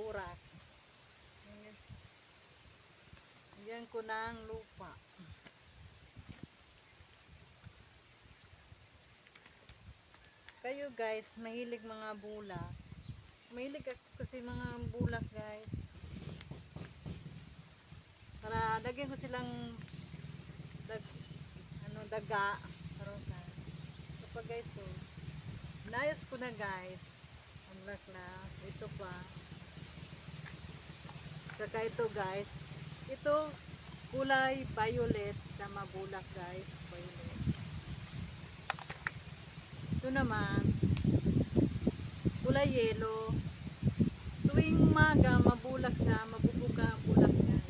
burak. Yan ko ng lupa. Kayo guys, mahilig mga bulak. Mahilig ako kasi mga bulak guys. Para lagyan ko silang dag, ano, daga. Karoon ka. Ito pa guys, so. Inayos ko na guys. Ang lakla. Ito pa. Saka ito guys. Ito, kulay violet sa mabulak guys. Violet. Ito naman, kulay yellow. Tuwing maga, mabulak siya, mabubuka ang bulak niya.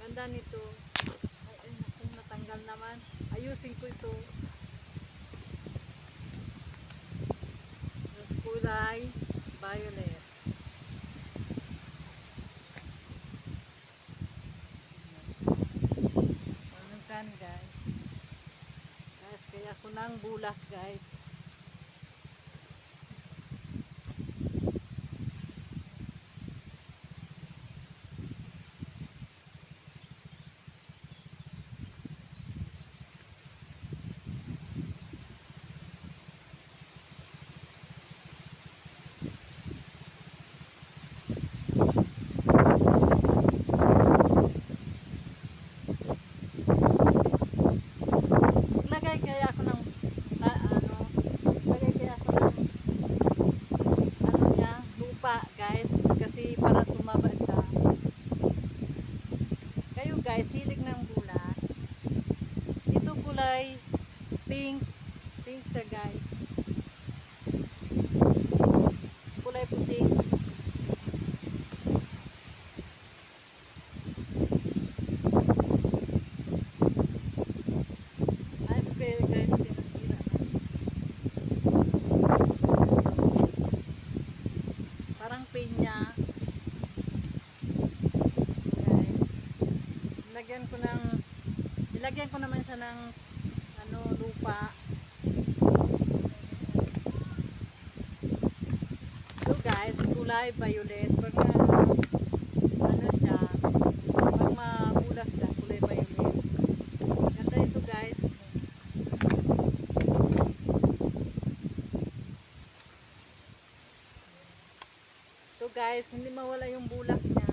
Ganda nito. Ay, ay, natanggal naman. Ayusin ko ito. Kulay violet. Kan guys? Guys, kaya ako nang bulak guys. Lagay kaya ako ng ah, ano, lagay kaya ako ng ano niya, lupa guys, kasi para tumaba siya. Hilig ng bulat. Ito kulay pink, pink siya guys. Kulay puti. Parang pinya. Guys. Nilagyan ko ng nilagyan ko naman siya ng ano lupa. So guys, kulay violet. Pag na, ano siya, pag mabulak siya, kulay violet. Ganda ito guys. So guys, hindi mawala yung bulak niya.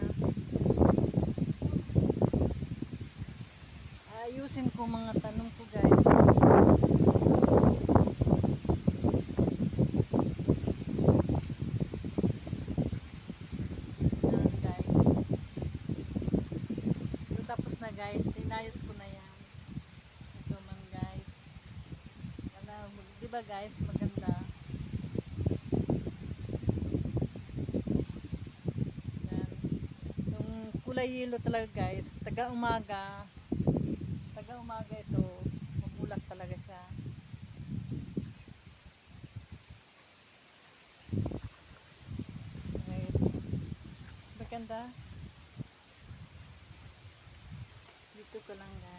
Ayusin ko mga tanong ko guys. Yan guys. Tapos na guys, tinayos ko na yan. Ito man guys. Ganda, di ba guys, maganda. Yan. Yung kulay yellow talaga guys, taga umaga, mabulak talaga siya. Guys, maganda. Dito ko lang guys.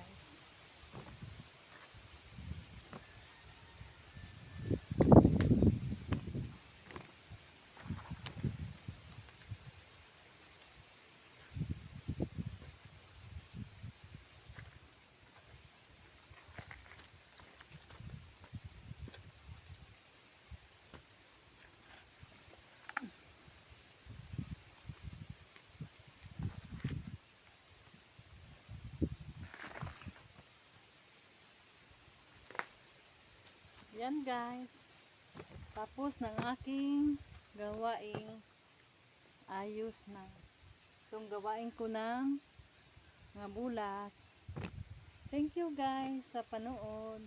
Yan guys. Tapos ng aking gawaing ayos na. Itong gawain ko ng mga bulat. Thank you guys sa panood.